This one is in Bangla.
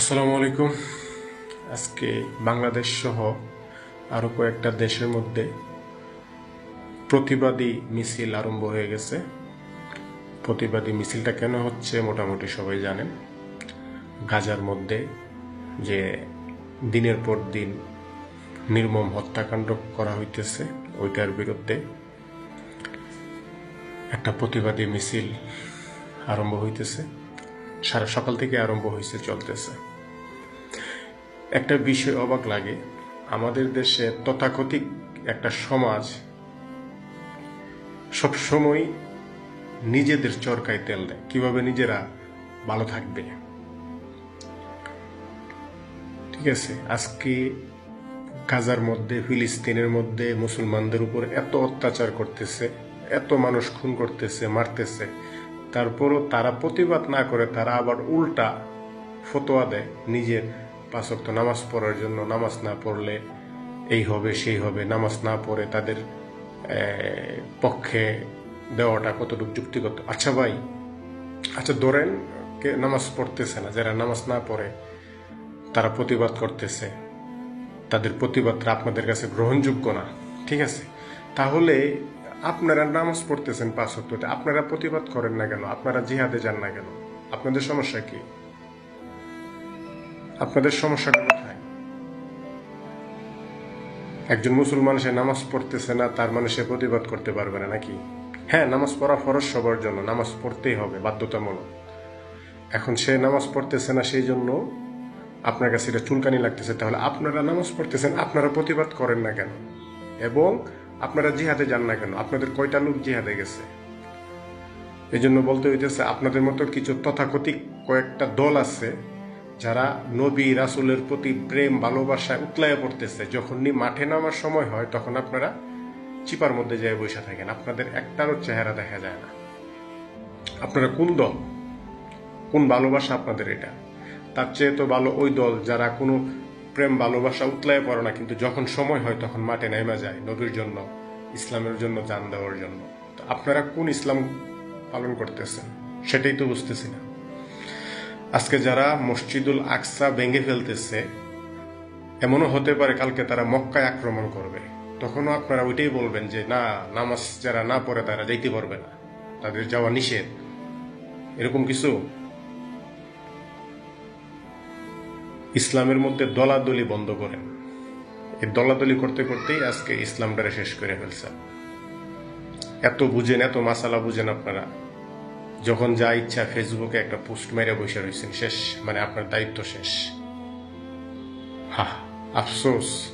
আসসালামু আলাইকুম। আজকে বাংলাদেশ সহ আরও কয়েকটা দেশের মধ্যে প্রতিবাদী মিছিল আরম্ভ হয়ে গেছে। প্রতিবাদী মিছিলটা কেন হচ্ছে মোটামুটি সবাই জানেন। গাজার মধ্যে যে দিনের পর দিন নির্মম হত্যাকাণ্ড করা হইতেছে, ওইটার বিরুদ্ধে একটা প্রতিবাদী মিছিল আরম্ভ হইতেছে। সারা সকাল থেকে আরম্ভ হয়েছে চলতেছে। একটা বিষয় অবাক লাগে। আমাদের দেশে তথাকথিক একটা সমাজ সবসময় নিজেদের চরকায় তেল দেয়। কীভাবে নিজেরা ভালো থাকবে? ঠিক আছে, আজকে গাজার মধ্যে, ফিলিস্তিনের মধ্যে মুসলমানদের উপর এত অত্যাচার করতেছে, এত মানুষ খুন করতেছে, মারতেছে, তারপরও তারা প্রতিবাদ না করে তারা আবার উল্টা ফতোয়া দেয় নিজের পাঁচক্ত নামাজ পড়ার জন্য নামাজ না পড়লে এই হবে সেই হবে। নামাজ না পড়ে তাদের পক্ষে দেওয়াটা কতটুকু যুক্তিগত? আচ্ছা ভাই আচ্ছা ধরেন কে নামাজ পড়তেছে না যারা নামাজ না পড়ে তারা প্রতিবাদ করতেছে। তাদের প্রতিবাদটা আপনাদের কাছে গ্রহণযোগ্য না ঠিক আছে? তাহলে আপনারা নামাজ পড়তেছেন পাঁচ ওয়াক্ত, আপনারা প্রতিবাদ করেন না কেন? আপনারা জিহাদে যান না কেন? আপনাদের সমস্যা কি? আপনাদের সমস্যাটা কোথায়? একজন মুসলমান, সে নামাজ পড়তেছে না, তার মানে সে প্রতিবাদ করতে পারবে না নাকি? হ্যাঁ নামাজ পড়া ফরজ সবার জন্য, নামাজ পড়তেই হবে, বাধ্যতামূলক। এখন সে নামাজ পড়তেছে না সেই জন্য আপনার কাছে এটা চুলকানি লাগতেছে, তাহলে আপনারা নামাজ পড়তেছেন, আপনারা প্রতিবাদ করেন না কেন? এবং আপনারা জিহাদে যান না কেন? আপনাদের কয়টা লোক জিহাদে গেছে? এই জন্য বলতে হইতেছে, আপনাদের মতো কিছু তথাকথিক কয়েকটা দল আছে যারা নবী রাসুলের প্রতি প্রেম, ভালোবাসায় উতলায় পড়তেছে, যখনই মাঠে নামার সময় হয়, তখন আপনারা চিপার মধ্যে যায় বসে থাকেন। আপনাদের একটারও চেহারা দেখা যায় না। আপনারা কোন দল? কোন ভালোবাসা আপনাদের এটা? তার চেয়ে তো ভালো ওই দল যারা কোনো প্রেম, ভালোবাসা উতলায় পড়ে না, কিন্তু যখন সময় হয়, তখন মাঠে নেমে যায় নবীর জন্য, ইসলামের জন্য, জান দেওয়ার জন্য। তো আপনারা কোন ইসলাম পালন করতেছেন? সেটাই তো বুঝতেছি না। আজকে যারা মসজিদুল আকসা ভেঙে ফেলতেছে, এমনও হতে পারে কালকে তারা মক্কায় আক্রমণ করবে। তখনও আপনারা ওইটাই বলবেন যে, না, নামাজ যারা না পড়ে তারা যাইতে পারবে না। তাদের যাওয়া নিষেধ। এরকম কিছু? ইসলামের মধ্যে দলাদলি বন্ধ করেন। এই দলাদলি করতে করতেই আজকে ইসলামটারে শেষ করে ফেলছেন। এত বুঝেন, এত মাসালা বুঝেন আপনারা। যখন যা ইচ্ছা ফেসবুকে একটা পোস্ট মেরে বসে রয়েছেন শেষ মানে আপনার দায়িত্ব শেষ। হা আফসোস।